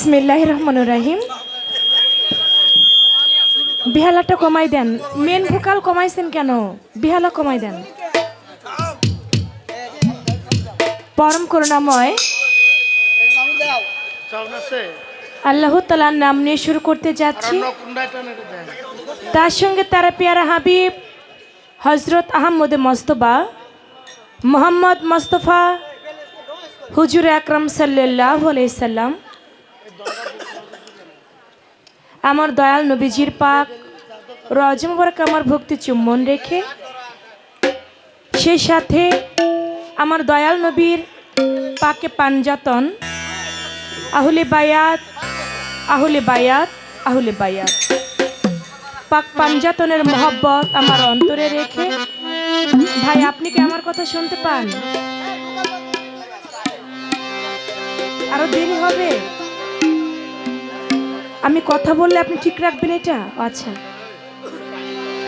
বিসমিল্লাহ রহমান রাহিম। বিহালাটা কমাই দেন। Main vocal কমাইছেন কেন? বিহালা কমাই দেন। পরম করুণাময়। আল্লাহ তালার নাম নিয়ে শুরু করতে যাচ্ছি। তার সঙ্গে তারা পেয়ারা হাবিব হজরত আহমদ মস্তবা মোহাম্মদ মোস্তফা, হুজুর আকরম সাল্লাহ সাল্লাম। আমার দয়াল নবীজির পাক রজমবরক আমার ভক্তি চুম্বন রেখে, সেই সাথে আমার দয়াল নবীর পাকে পাঞ্জাতন আহুলে বায়াত আহুলে বায়াত আহুলে বায়াত। পাক পাঞ্জাতনের মহব্বত আমার অন্তরে রেখে, ভাই, আপনি কি আমার কথা শুনতে পান? আরও দেরি হবে? আমি কথা বললে আপনি ঠিক রাখবেন এটা? আচ্ছা।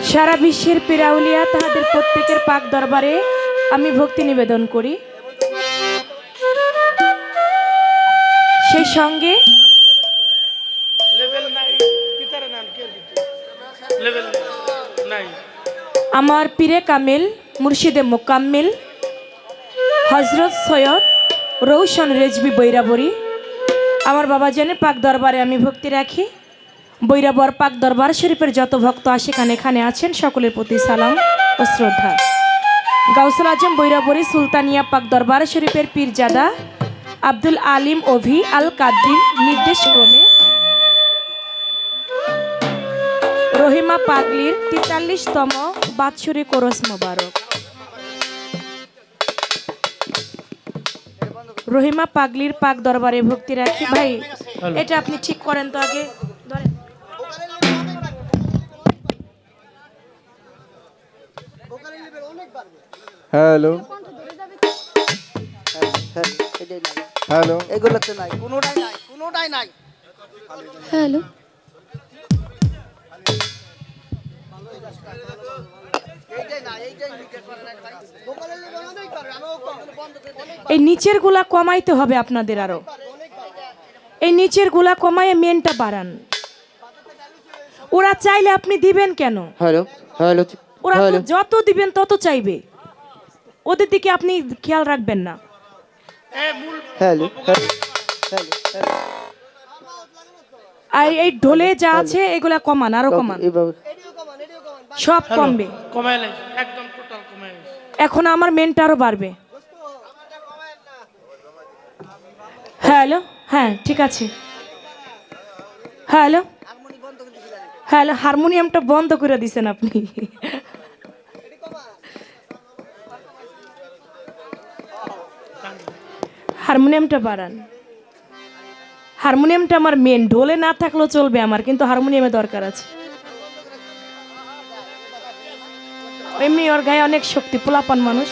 সারা বিশ্বের পেরাউলিয়া তাহাদের প্রত্যেকের পাক দরবারে আমি ভক্তি নিবেদন করি। সেই সঙ্গে আমার পীরে কামেল মুর্শিদে মোকাম্মেল হজরত সৈয়দ রৌশন রেজবি বৈরাবরী আমার বাবা জানে পাক দরবারে আমি ভক্তি রাখি। বৈরাবর পাক দরবার শরীফের যত ভক্ত আশেখান এখানে আছেন, সকলের প্রতি সালাম ও শ্রদ্ধা। গাউসুল আজম বৈরাবরী সুলতানিয়া পাক দরবার শরীফের পীরজাদা আব্দুল আলিম অভি আল কাদ্রির নির্দেশ ক্রমে রহিমা পাগলির তেতাল্লিশতম বাৎসরিক কোরস মোবারক। রহিমা পাগলির পাক দরবারে ভক্তি রাখি। ভাই এটা আপনি ঠিক করেন তো আগে। হ্যালো। হ্যাঁ, হ্যালো। এগুলোতে নাই কোনোটাই নাই কোনোটাই নাই। হ্যালো। এই নিচেরগুলা কমাইতে হবে আপনাদের আরও। এই নিচেরগুলা কমায় মেনটা বাড়ান। ওরা চাইলে আপনি দিবেন কেন? হ্যালো হ্যালো ওরা যত দিবেন তত চাইবে। ওদের দিকে আপনি খেয়াল রাখবেন না। হ্যালো আর এই ঢোলে যা আছে এগুলা কমান আরও কমান। সব কমবে। একদম টোটাল এখন আমার মেনটা আরও বাড়বে। হ্যালো হ্যাঁ ঠিক আছে। হ্যালো হ্যালো হারমোনিয়ামটা বন্ধ করে দিছেন আপনি। হারমোনিয়ামটা বাড়ান। হারমোনিয়ামটা আমার মেন ঢোলে না থাকলেও চলবে আমার কিন্তু হারমোনিয়ামে দরকার আছে। এমনি ওর গায়ে অনেক শক্তি পোলাপান মানুষ।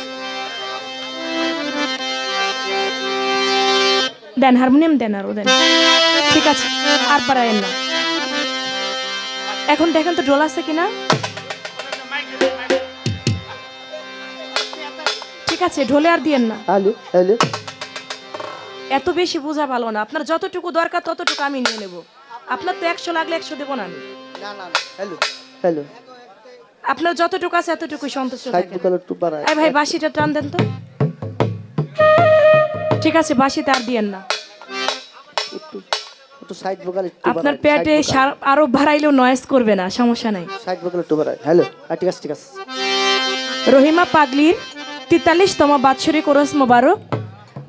দেন হারমোনিয়াম দেন আরও দেন। ঠিক আছে আর পারায়েন না। এখন দেখেন তো ডোল আছে কিনা? ঠিক আছে ঢোলে আর দিয়েন না। এত বেশি বোঝা ভালো না। আপনার যতটুকু দরকার ততটুকু আমি নিয়ে নেব। আপনার তো একশো লাগলে একশো দেবো না আমি। Hello hello. আপনার যতটুকু আছে এতটুকু সন্তুষ্ট থাকেন। এই ভাই বাসিটা টান দেন তো। ঠিক আছে বাসিতে আর দিয়েন না। একটু একটু একটু আপনার পেটে আরও বাড়াইলেও নয়েজ করবে না সমস্যা নাই। একটু হ্যালো হ্যাঁ ঠিক আছে ঠিক আছে। রহিমা পাগলির তেতাল্লিশতম বাৎসরিক ওরস মোবারক।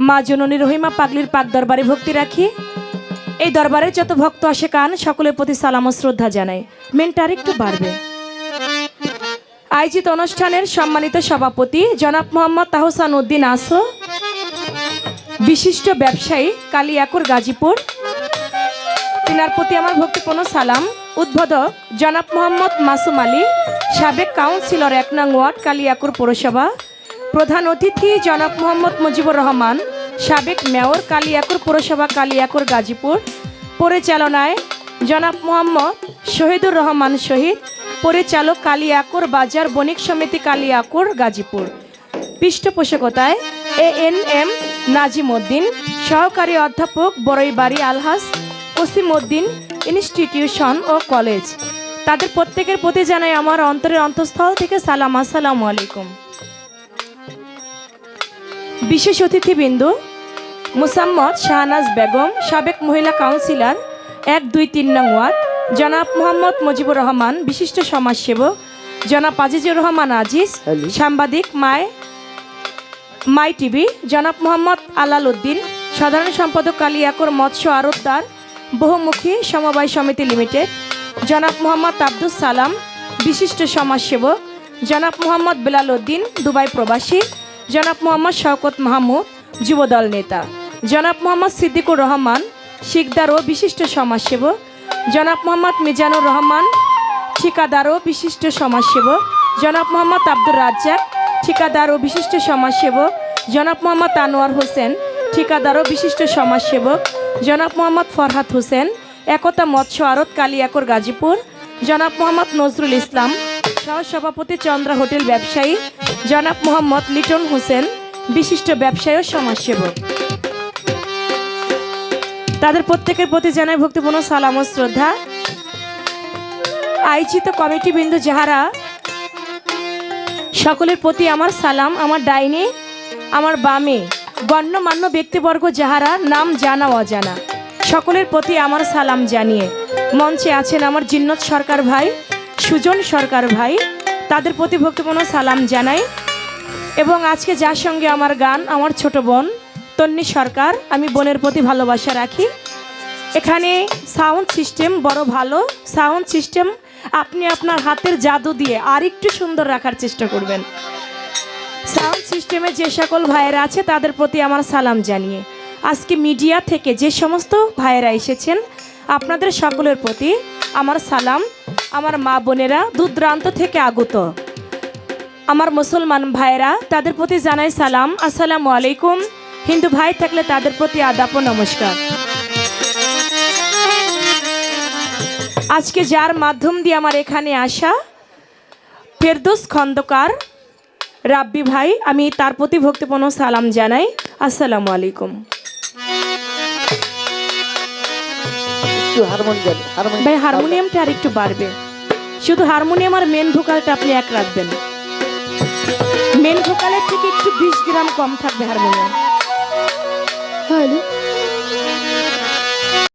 মা জননী রহিমা পাগলির পাক দরবারে ভক্তি রাখি। এই দরবারে যত ভক্ত আসে কান সকলের প্রতি সালাম ও শ্রদ্ধা জানাই। মেনটা আরেকটু বাড়বে। আয়োজিত অনুষ্ঠানের সম্মানিত সভাপতি জনাব মোহাম্মদ তাহসান উদ্দিন আসো, বিশিষ্ট ব্যবসায়ী কালিয়াকুর গাজীপুর। তিনার প্রতি আমার ভক্তিপূর্ণ সালাম। উদ্বোধক জনাব মোহাম্মদ মাসুম আলী, সাবেক কাউন্সিলর এক নং ওয়ার্ড কালিয়াকুর পৌরসভা। প্রধান অতিথি জনাব মোহাম্মদ মুজিবুর রহমান, সাবেক মেয়র কালিয়াকুর পৌরসভা কালিয়াকুর গাজীপুর। পরিচালনায় জনাব মোহাম্মদ শহীদুর রহমান শহীদ পরিচালক কালিয়াকুর বাজার বণিক সমিতি কালিয়াকুর গাজীপুর। পৃষ্ঠপোষকতায় A N M Nazim Uddin সহকারী অধ্যাপক বড়ইবাড়ি আলহাস কসিমউদ্দিন ইনস্টিটিউশন ও কলেজ। তাদের প্রত্যেকের প্রতি জানাই আমার অন্তরের অন্তঃস্থল থেকে সালাম, আসসালামু আলাইকুম। বিশেষ অতিথিবৃন্দ, মুসাম্মদ শাহনাজ বেগম, সাবেক মহিলা কাউন্সিলর, এক দুই তিন নং ওয়ার্ড জনাব মোহাম্মদ মুজিবুর রহমান বিশিষ্ট সমাজসেবক। জনাব আজিজুর রহমান আজিজ সাংবাদিক মায় মাই টিভি। জনাব মোহাম্মদ আলাল উদ্দিন সাধারণ সম্পাদক কালিয়াকর মৎস্য আড়তদার বহুমুখী সমবায় সমিতি লিমিটেড। জনাব মোহাম্মদ আব্দুল সালাম বিশিষ্ট সমাজসেবক। জনাব মোহাম্মদ বেলাল উদ্দিন দুবাই প্রবাসী। জনাব মোহাম্মদ শওকত মাহমুদ যুবদল নেতা। জনাব মোহাম্মদ সিদ্দিকুর রহমান শিকদার ও বিশিষ্ট সমাজসেবক। জনাব মোহাম্মদ মিজানুর রহমান, ঠিকাদার ও বিশিষ্ট সমাজসেবক। জনাব মোহাম্মদ আব্দুর রাজ্জাক, ঠিকাদার ও বিশিষ্ট সমাজসেবক। জনাব মোহাম্মদ আনোয়ার হোসেন, ঠিকাদার ও বিশিষ্ট সমাজসেবক। জনাব মোহাম্মদ ফরহাদ হোসেন, একতা মৎস্য আড়ত কালিয়াকর গাজীপুর। জনাব মোহাম্মদ নজরুল ইসলাম, সহসভাপতি চন্দ্রা হোটেল ব্যবসায়ী। জনাব মোহাম্মদ লিটন হোসেন, বিশিষ্ট ব্যবসায়ী ও সমাজসেবক। তাদের প্রত্যেকের প্রতি জানাই ভক্তিপূর্ণ সালাম ও শ্রদ্ধা। আয়োজিত কমিটি বিন্দু যাহারা, সকলের প্রতি আমার সালাম, আমার ডাইনে, আমার বামে, গণ্যমান্য ব্যক্তিবর্গ যাহারা, নাম জানা, অজানা, সকলের প্রতি আমার সালাম জানিয়ে, মঞ্চে আছেন আমার জিন্নত সরকার ভাই, সুজন সরকার ভাই, তাদের প্রতি ভক্তিপূর্ণ সালাম জানাই, এবং আজকে যার সঙ্গে আমার গান, আমার ছোট বোন তন্নি সরকার, আমি বোনের প্রতি ভালোবাসা রাখি। এখানে সাউন্ড সিস্টেম বড় ভালো। সাউন্ড সিস্টেম আপনি আপনার হাতের জাদু দিয়ে আরেকটু সুন্দর রাখার চেষ্টা করবেন। সাউন্ড সিস্টেমে যে সকল ভাইয়েরা আছে, তাদের প্রতি আমার সালাম জানিয়ে। আজকে মিডিয়া থেকে যে সমস্ত ভাইয়েরা এসেছেন, আপনাদের সকলের প্রতি আমার সালাম। আমার মা বোনেরা দূরদূরান্ত থেকে আগত। আমার মুসলমান ভাইয়েরা, তাদের প্রতি জানাই সালাম। আসসালামু আলাইকুম। হিন্দু ভাই থাকলে তাদের প্রতি আদাপ নমস্কার। আজকে যার মাধ্যম দিয়ে আমার এখানে আসা ফেরদোস খন্দকার রাব্বি ভাই আমি তার প্রতি ভক্তিপূর্ণ সালাম জানাই। আসসালামু আলাইকুম। ভাই হারমোনিয়ামটা আর একটু বাড়বে। শুধু হারমোনিয়াম আর মেন ভোকালটা আপনি এক রাখবেন। মেন ভোকালের থেকে একটু বিশ গ্রাম কম থাকবে হারমোনিয়াম হ্যালো